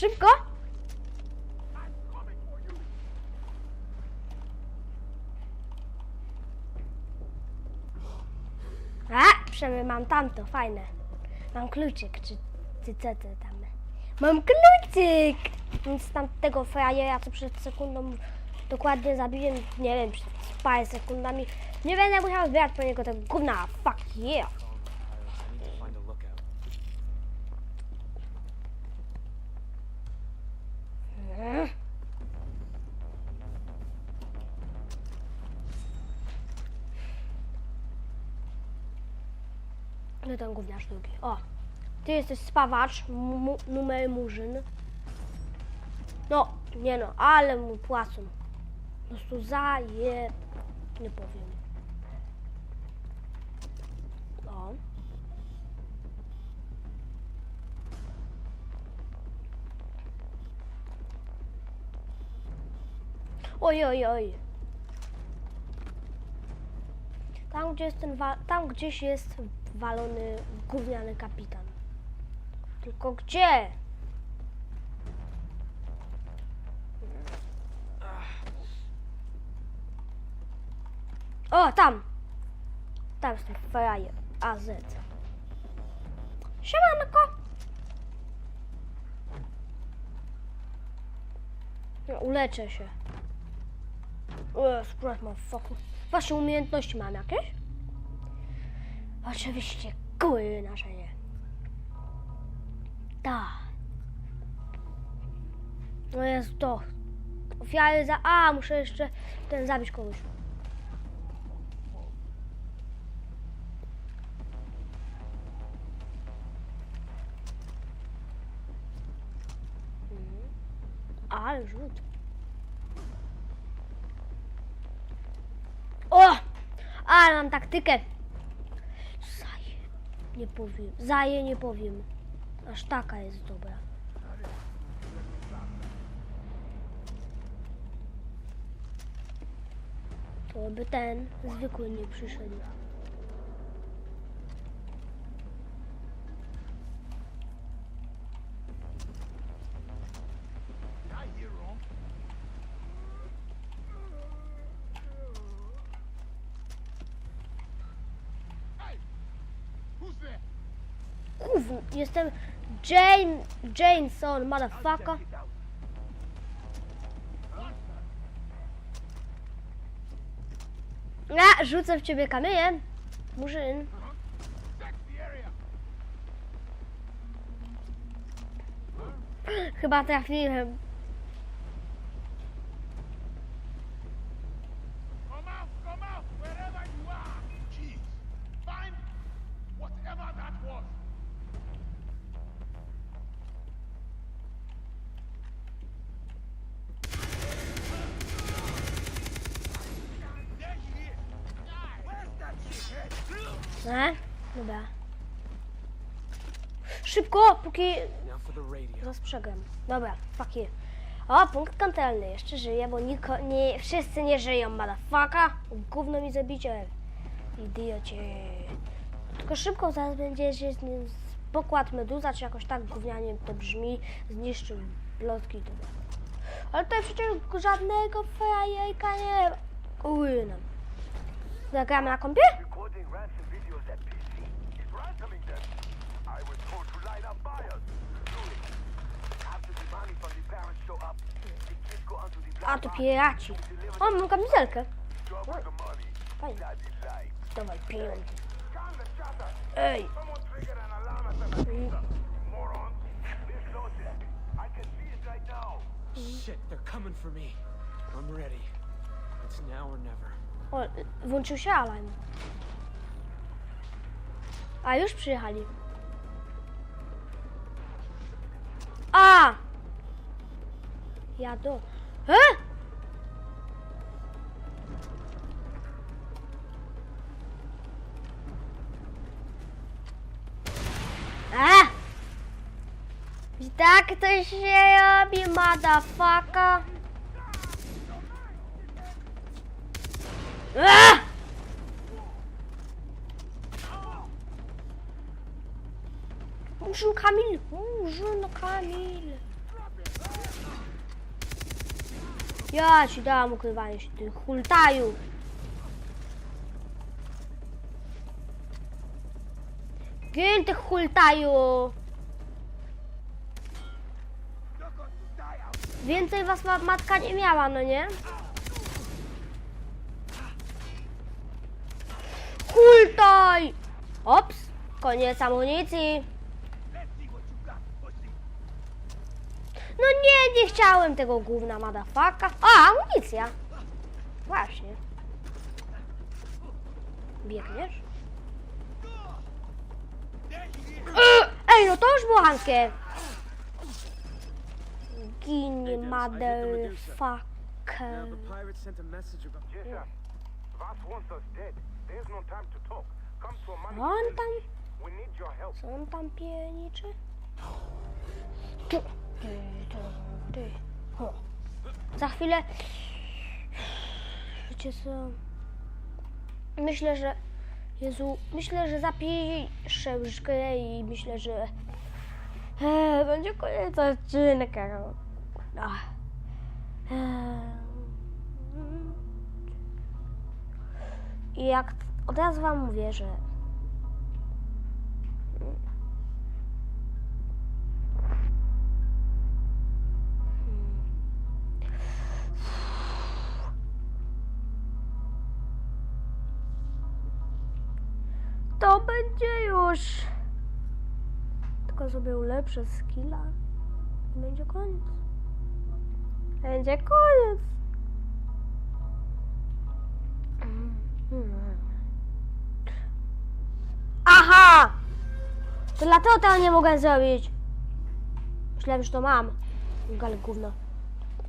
Szybko! A, przynajmniej mam tamto, fajne. Mam kluczyk, czy, czy co to tam? Mam kluczyk! Więc tamtego frajera, co przed sekundą dokładnie zabiłem, nie wiem, przed parę sekundami, nie będę musiał zbierać po niego tego gówna, fuck yeah! No ten gówniarz drugi. O! Ty jesteś spawacz, numer murzyn. No, nie no, ale mu płacą. Po prostu za je... Nie powiem. O. Oj, oj, oj. Tam, gdzie jest ten tam gdzieś jest walony gówniany kapitan. Tylko gdzie? O, tam! Tam jest ten frajer. AZ. Siemanko! No, uleczę się. O, sprawdź mam fokus. Wasze umiejętności mam jakieś? Oczywiście, kury nasze nie. Tak. No jest to. Ofiary za... A, muszę jeszcze ten zabić kogoś. Mhm. Ale rzut. O! Ale mam taktykę. Nie powiem. Zaje nie powiem. Aż taka jest dobra. To by ten zwykły nie przyszedł. Gówno, jestem Jane, Jameson, motherfucker. Ja rzucę w ciebie kamieniem. Murzyn. Chyba trafiłem. Ne? Dobra. Szybko, póki rozprzegam. Dobra, fuck you. O, punkt kontrolny. Jeszcze żyje, bo niko, nie, wszyscy nie żyją, motherfucker. Gówno mi zabicie. Idiocie. Tylko szybko zaraz będzie się z nim pokład meduza, czy jakoś tak gównianie to brzmi. Zniszczył blotki. To. Ale tutaj przecież żadnego frajerka nie ma. Kurna. Zagramy na kompie? A, to piraci. O, mam kamizelkę. Fajnie. Dawaj chatter. Ej. Shit, they're coming for me. I'm ready. It's now or never. O, włączył się alarm. A, już przyjechali. A! Jadą. E! I tak to się robi, motherfucker. A! Murzyn Kamil! Murzyn Kamil! Ja ci dałam ukrywanie się, ty hultaju. Gin, ty hultaju. Więcej was ma matka nie miała, no nie? Hultaj! Ops, koniec amunicji. No nie, nie chciałem tego gówna, madafaka. O, amunicja. Właśnie. Biegniesz? Ej, no to już było chamskie. Ginie, motherfucker. Now, the pirate sent a message about. Yes, sir. Voss wants us dead. There's no time to talk. Come to a money Co on tam, We need your help. co on tam pieniczy? Ty, ty, ty, ty. O. Za chwilę... Wiecie co? Myślę, że... Jezu, myślę, że zapiszę już i myślę, że... E, będzie koniec odcinka. E, I jak od razu wam mówię, że To będzie już. Tylko sobie ulepszę skilla. I będzie koniec. Będzie koniec. Aha! To dlatego tego nie mogę zrobić. Myślałem, że to mam. Ale gówno.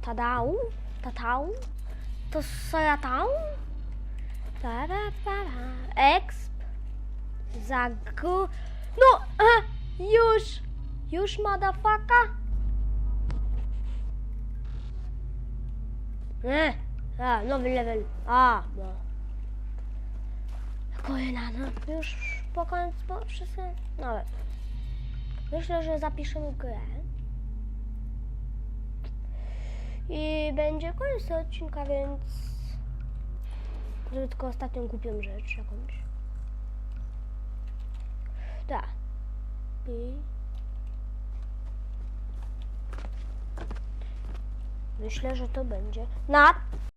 Tadał? Tatał? To soja tam? Exp. Zagu... No, e, już. Już, motherfucker. Nie. A, nowy level. A, no. Kolejna, no. Już po końcu, po wszystko. No, myślę, że zapiszemy grę. I będzie koniec odcinka, więc... Żeby tylko ostatnią głupią rzecz jakąś. Tak. I... Myślę, że to będzie na